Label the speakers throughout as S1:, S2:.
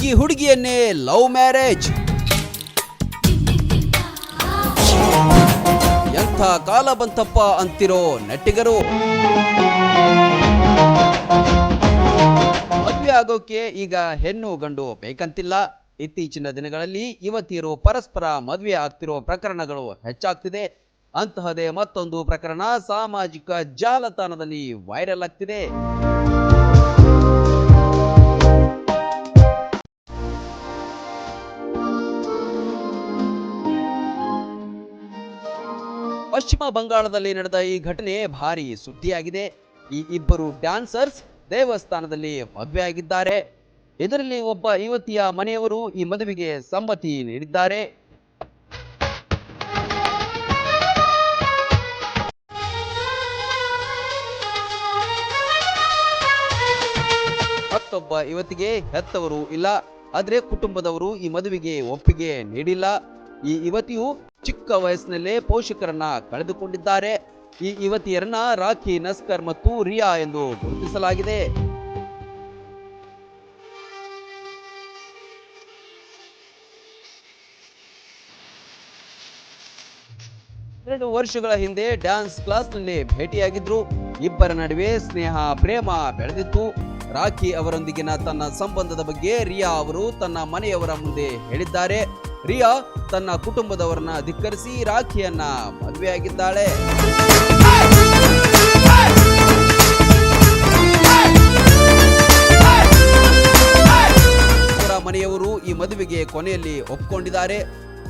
S1: ಹುಡುಗಿ ಹುಡುಗಿಯನ್ನೇ love marriage. ಎಂಥ ಕಾಲ ಬಂತಪ್ಪ ಅಂತಿರೋ ನಟಿಗರು. ಮದುವೆ ಆಗೋಕೆ ಈಗ ಹೆಣ್ಣು ಗಂಡು ಬೇಕಂತಿಲ್ಲ. ಇತ್ತೀಚಿನ ದಿನಗಳಲ್ಲಿ ಯುವತಿಯರು ಪರಸ್ಪರ ಮದುವೆ ಆಗ್ತಿರೋ ಪ್ರಕರಣಗಳು ಹೆಚ್ಚಾಗ್ತಿದೆ. ಅಂತಹದೇ ಮತ್ತೊಂದು ಪ್ರಕರಣ ಸಾಮಾಜಿಕ ಜಾಲತಾಣದಲ್ಲಿ ವೈರಲ್ ಆಗ್ತಿದೆ. ಪಶ್ಚಿಮ ಬಂಗಾಳದಲ್ಲಿ ನಡೆದ ಈ ಘಟನೆ ಭಾರಿ ಸುದ್ದಿಯಾಗಿದೆ. ಈ ಇಬ್ಬರು ಡ್ಯಾನ್ಸರ್ಸ್ ದೇವಸ್ಥಾನದಲ್ಲಿ ಮದುವೆ ಆಗಿದ್ದಾರೆ ಇದರಲ್ಲಿ ಒಬ್ಬ ಯುವತಿಯ ಮನೆಯವರು ಈ ಮದುವೆಗೆ ಸಮ್ಮತಿ ನೀಡಿದ್ದಾರೆ. ಮತ್ತೊಬ್ಬ ಯುವತಿಗೆ ಹೆತ್ತವರು ಇಲ್ಲ. ಆದ್ರೆ ಕುಟುಂಬದವರು ಈ ಮದುವೆಗೆ ಒಪ್ಪಿಗೆ ನೀಡಿಲ್ಲ. ಈ ಯುವತಿಯು ಚಿಕ್ಕ ವಯಸ್ಸಿನಲ್ಲೇ ಪೋಷಕರನ್ನ ಕಳೆದುಕೊಂಡಿದ್ದಾರೆ. ಈ ಯುವತಿಯರನ್ನ ರಾಖಿ, ನಸ್ಕರ್ ಮತ್ತು ರಿಯಾ ಎಂದು ಗುರುತಿಸಲಾಗಿದೆ. ಎರಡು ವರ್ಷಗಳ ಹಿಂದೆ ಡ್ಯಾನ್ಸ್ ಕ್ಲಾಸ್ನಲ್ಲಿ ಭೇಟಿಯಾಗಿದ್ರು. ಇಬ್ಬರ ನಡುವೆ ಸ್ನೇಹ, ಪ್ರೇಮ ಬೆಳೆದಿತ್ತು. ರಾಖಿ ಅವರೊಂದಿಗಿನ ತನ್ನ ಸಂಬಂಧದ ಬಗ್ಗೆ ರಿಯಾ ಅವರು ತನ್ನ ಮನೆಯವರ ಮುಂದೆ ಹೇಳಿದ್ದಾರೆ. ರಿಯಾ ತನ್ನ ಕುಟುಂಬದವರನ್ನ ಧಿಕ್ಕರಿಸಿ ರಾಖಿಯನ್ನ ಮದುವೆಯಾಗಿದ್ದಾಳೆ. ಅವರ ಮನೆಯವರು ಈ ಮದುವೆಗೆ ಕೊನೆಯಲ್ಲಿ ಒಪ್ಪಿಕೊಂಡಿದ್ದಾರೆ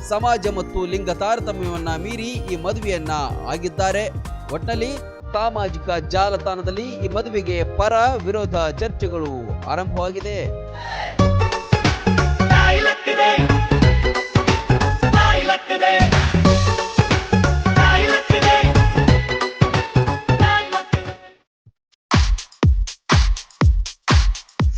S1: ಸಮಾಜ ಮತ್ತು ಲಿಂಗ ತಾರತಮ್ಯವನ್ನ ಮೀರಿ ಈ ಮದುವೆಯನ್ನ ಆಗಿದ್ದಾರೆ. ಒಟ್ಟಿನಲ್ಲಿ ಸಾಮಾಜಿಕ ಜಾಲತಾಣದಲ್ಲಿ ಈ ಮದುವೆಗೆ ಪರ ವಿರೋಧ ಚರ್ಚೆಗಳು ಆರಂಭವಾಗಿದೆ.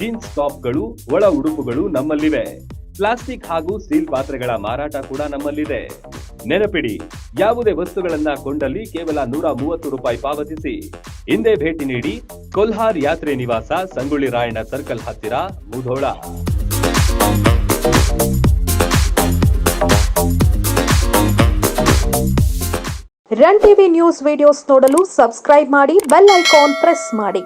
S2: jeans ಟಾಪ್ಗಳು, ಒಳ ಉಡುಪುಗಳು ನಮ್ಮಲ್ಲಿವೆ. ಪ್ಲಾಸ್ಟಿಕ್ ಹಾಗೂ ಸ್ಟೀಲ್ ಪಾತ್ರೆಗಳ ಮಾರಾಟ ಕೂಡ ನಮ್ಮಲ್ಲಿದೆ. ನೆನಪಿಡಿ, ಯಾವುದೇ ವಸ್ತುಗಳನ್ನ ಕೊಂಡಲ್ಲಿ ಕೇವಲ ನೂರ ಮೂವತ್ತು ರೂಪಾಯಿ ಪಾವತಿಸಿ. ಹಿಂದೆ ಭೇಟಿ ನೀಡಿ, ಕೊಲ್ಹಾರ್ ಯಾತ್ರೆ ನಿವಾಸ, ಸಂಗೊಳ್ಳಿ ರಾಯಣ್ಣ ಸರ್ಕಲ್ ಹತ್ತಿರ, Mudhol.
S3: Run TV news videos ನೋಡಲು ಸಬ್ಸ್ಕ್ರೈಬ್ ಮಾಡಿ, ಬೆಲ್ ಐಕಾನ್ ಪ್ರೆಸ್ ಮಾಡಿ.